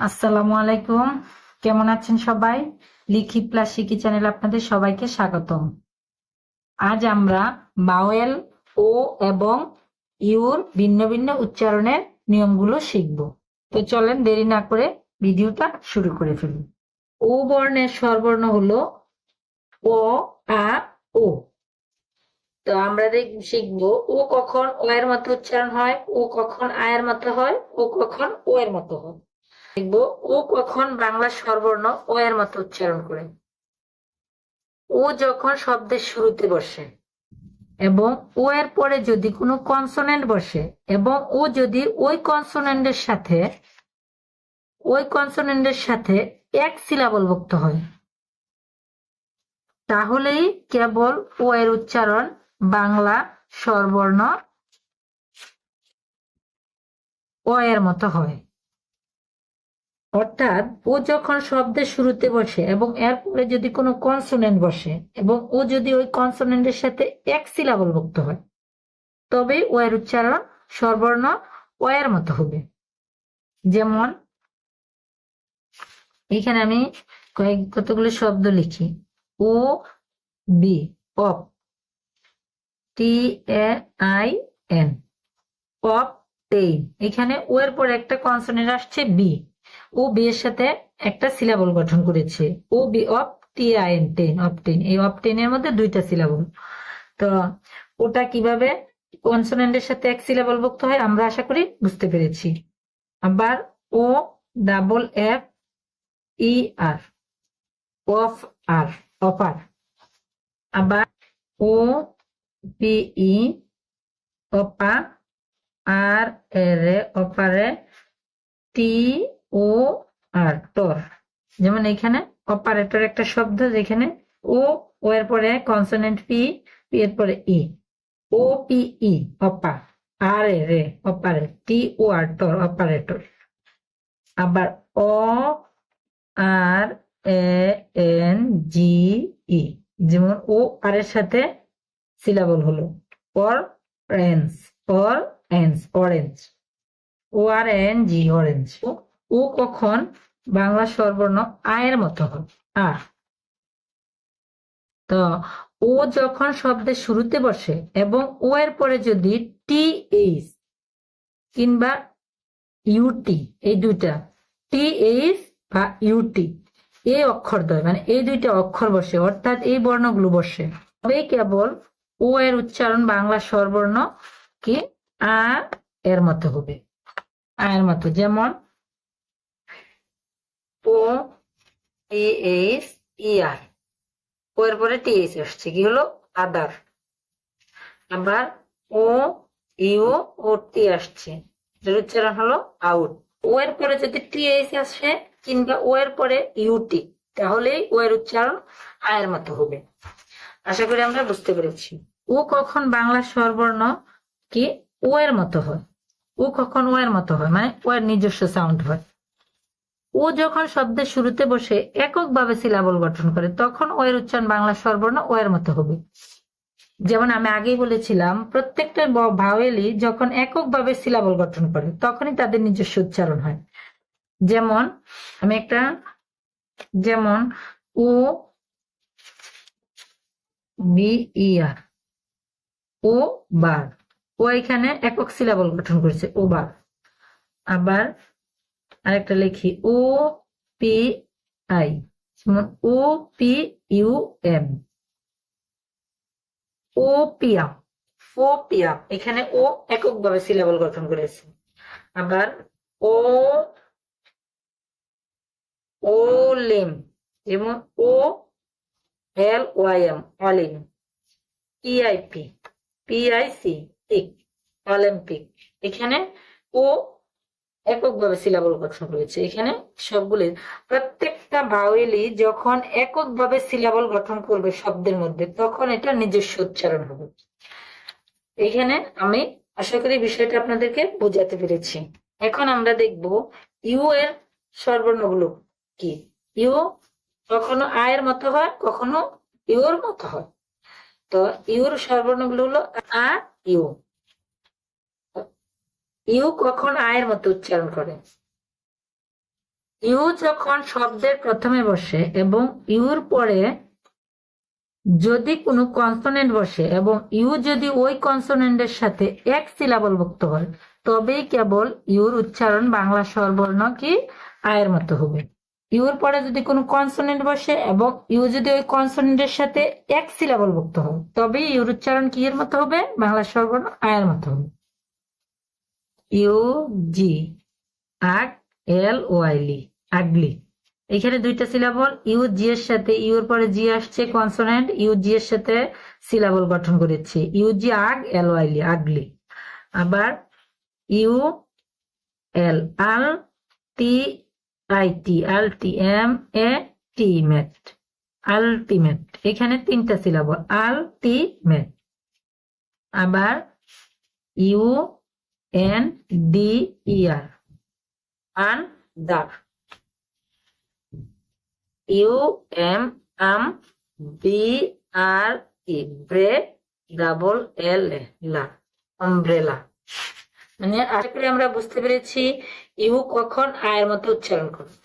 আসসালামু আলাইকুম। কেমন আছেন সবাই? লিখি প্লাস শিখি চ্যানেল আপনাদের সবাইকে স্বাগতম। আজ আমরা বাওয়েল, ও এবং ইউর ভিন্ন ভিন্ন উচ্চারণের নিয়মগুলো শিখব। তো চলেন দেরি না করে ভিডিওটা শুরু করে ফেলুন ও বর্ণের স্বরবর্ণ হলো ও, আ, ও। তো আমরা শিখব ও কখন ও এর মতো উচ্চারণ হয়, ও কখন আয়ের মতো হয়, ও কখন ও এর মতো হয়। দেখব ও কখন বাংলা স্বরবর্ণ ও এর মতো উচ্চারণ করে। ও যখন শব্দের শুরুতে বসে এবং ও এর পরে যদি কোনো কনসোনেন্ট বসে এবং ও যদি ওই কনসোনেন্টের সাথে, ওই কনসোনেন্টের সাথে এক সিলাবল ভুক্ত হয়, তাহলেই কেবল ও এর উচ্চারণ বাংলা স্বরবর্ণ ও এর মতো হয়। অর্থাৎ ও যখন শব্দের শুরুতে বসে এবং এরপরে যদি কোনো কনসোনেন্ট বসে এবং ও যদি ওই কনসোনেন্টের সাথে এক সিলাবল ভুক্ত হয়, তবে ও এর উচ্চারণ স্বরবর্ণ ও এর মতো হবে। যেমন, এখানে আমি কয়েক, কতগুলো শব্দ লিখি। O, B ob T, A, I, N obtain এখানে ও এর পরে একটা কনসোনেন্ট আসছে বি। ও বি এর সাথে একটা সিলাবল গঠন করেছে। O B ob T I N tain obtain এই অপটেনের মধ্যে দুইটা সিলাবল তো ওটা কীভাবে কনসোনেন্টের সাথে এক সিলাবল ভুক্ত হয় আমরা আশা করি বুঝতে পেরেছি। আবার O double F E R, off আর, অপার। আবার ও পি ই, অপা, আর এর অপারে টি ও আর টর যেমন এখানে অপারেটর একটা শব্দ যেখানে ও ও এর পরে কনসোনেন্ট পি পি এর পরে ই ও পি ই অপা আর এ রে অপারে টি ও আর টর অপারেটর আবার অ আর এ এন জি ই যেমন ও আর এর সাথে সিলাবল হলো। Orange orange orange O R N G orange ও কখন বাংলা স্বরবর্ণ আয়ের মতো হয়? আ। তো ও যখন শব্দের শুরুতে বসে এবং ও এর পরে যদি টি এইচ কিংবা ইউটি, এই দুইটা, টি এইচ বা ইউটি এই অক্ষরদ্বয় মানে এই দুইটা অক্ষর বসে, অর্থাৎ এই বর্ণগুলো বসে তবেই কেবল ও এর উচ্চারণ বাংলা স্বরবর্ণ কি আ এর মতো হবে, আয়ের মতো, যেমন ও টি এইচ আর ও এর পরে টি এইচ আসছে, কি হলো? আদার আবার ও ইউ ও টি আসছে উচ্চারণ হলো আউট ও এর পরে যদি টি এইচ আসে, কিংবা ও এর পরে ইউটি তাহলেই ও এর উচ্চারণ আয়ের মতো হবে। আশা করি আমরা বুঝতে পেরেছি। ও কখন বাংলা স্বরবর্ণ? কি? ও এর মতো হয়। ও কখন ও এর মতো হয় মানে ও এর নিজস্ব সাউন্ড হয়। ও যখন শব্দের শুরুতে বসে এককভাবে সিলাবল গঠন করে, তখন ও এর উচ্চারণ বাংলা স্বরবর্ণ ও এর মতো হবে। যেমন আমি আগেই বলেছিলাম, প্রত্যেকটা ভাওয়েলই যখন এককভাবে সিলাবল গঠন করে, তখনই তাদের নিজস্ব উচ্চারণ হয়। যেমন, আমি একটা, যেমন ও বি আর, ও, বার। ও এখানে একক সিলাবল গঠন করেছে, ও, বার। আবার আরেকটা লিখি, ও পি আই, যেমন O P U M. Opium opium এখানে ও এককভাবে সিলাবল গঠন করেছে। আবার ও ও লেম, যেমন O L Y M, olym. P I P P I C pic Olympic. এখানে ও এককভাবে সিলাবল গঠন করেছে। এখানে সবগুলি, প্রত্যেকটা ভাওয়েলই যখন এককভাবে সিলাবল গঠন করবে শব্দের মধ্যে, তখন এটা নিজস্ব উচ্চারণ হবে। এখানে আমি আশা করি বিষয়টা আপনাদেরকে বোঝাতে পেরেছি। এখন আমরা দেখব ইউ এর স্বরবর্ণগুলো কি? ইউ কখনো আয়ের মতো হয়, কখনো ইউর মতো হয়। তো ইউর সর্বর্ণগুলো হলো আ ইউ ইউ কখন আয়ের মতো উচ্চারণ করে? ইউ যখন শব্দের প্রথমে বসে এবং ইউর পরে যদি কোনো কনসোনেন্ট বসে এবং ইউ যদি ওই কনসোনেন্টের সাথে এক সিলাবল যুক্ত হয়, তবেই কেবল ইউর উচ্চারণ বাংলা স্বরবর্ণ কি আয়ের মতো হবে। ইউর পরে যদি কোনো কনসোনেন্ট বসে এবং ইউ যদি ওই কনসোনেন্টের সাথে এক সিলাবল যুক্ত হয়, তবেই ইউর উচ্চারণ কি এর মতো হবে? বাংলা স্বরবর্ণ আয়ের মতো হবে। ইউ জি আগ এল ওয়াইলি আগলি। এখানে দুইটা সিলাবল ইউ জি এর সাথে ইউ এর পরে জি আসছে কনসোনেন্ট ইউ জি এর সাথে সিলাবল গঠন করেছে। ইউ জি আগ এল ওয়াইলি আগলি। আবার U L ul T I T ulti M A T mate ultimate এখানে তিনটা সিলাবল আলটিমেট আবার U N D E R un der U M um B R E bre double L la umbrella মানে আশা করি আমরা বুঝতে পেরেছি, you কখন আয়ের মতো উচ্চারণ করবে।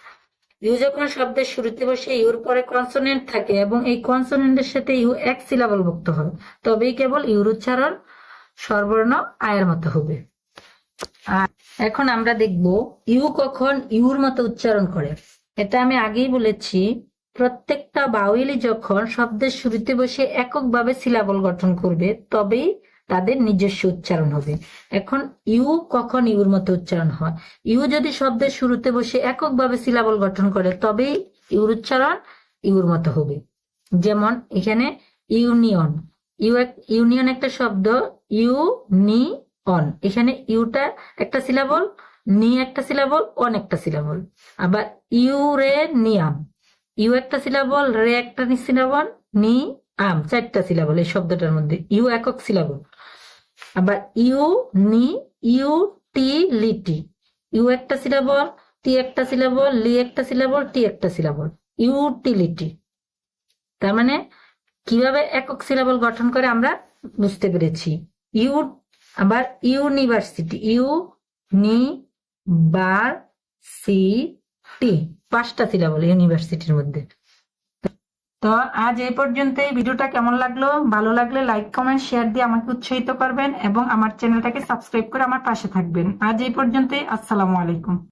ইউ যখন শব্দের শুরুতে বসে, ইউর পরে কনসোনেন্ট থাকে এবং এই কনসোনেন্টের সাথে ইউ এক সিলাবল যুক্ত হয় তবেই কেবল ইউর উচ্চারণ স্বরবর্ণ আয়ের মতো হবে। আর এখন আমরা দেখব ইউ কখন ইউর মতো উচ্চারণ করে। এটা আমি আগেই বলেছি, প্রত্যেকটা বাউইলি যখন শব্দের শুরুতে বসে এককভাবে সিলাবল গঠন করবে, তবেই তাদের নিজস্ব উচ্চারণ হবে। এখন ইউ কখন ইউর মতো উচ্চারণ হয়? ইউ যদি শব্দের শুরুতে বসে এককভাবে সিলাবল গঠন করে, তবেই ইউর উচ্চারণ ইউর মতো হবে। যেমন এখানে ইউনিয়ন। ইউ ইউনিয়ন একটা শব্দ ইউ নি অন এখানে ইউটা একটা সিলাবল নি একটা সিলাবল অন একটা সিলাবল আবার ইউরেনিয়াম ইউ একটা সিলাবল রে একটা সিলাবল নি আম চারটা সিলাবল এই শব্দটার মধ্যে। ইউ একক সিলাবল আবার ইউ নি ইউ টি ইউটিলিটি ইউ একটা সিলাবল টি একটা সিলাবল লি একটা সিলাবল টি একটা সিলাবল ইউটিলিটি তার মানে কীভাবে একক সিলাবল গঠন করে আমরা বুঝতে পেরেছি? ইউ আবার ইউনিভার্সিটি ইউ নি বার সি টি পাঁচটা সিলাবল ইউনিভার্সিটির মধ্যে। তো আজ এই পর্যন্ত এই ভিডিওটা কেমন লাগল? ভালো লাগলে লাইক কমেন্ট শেয়ার দিয়ে আমাকে উৎসাহিত করবেন এবং আমার চ্যানেলটাকে সাবস্ক্রাইব করে আমার পাশে থাকবেন। আজ এই পর্যন্তই। আসসালামু আলাইকুম।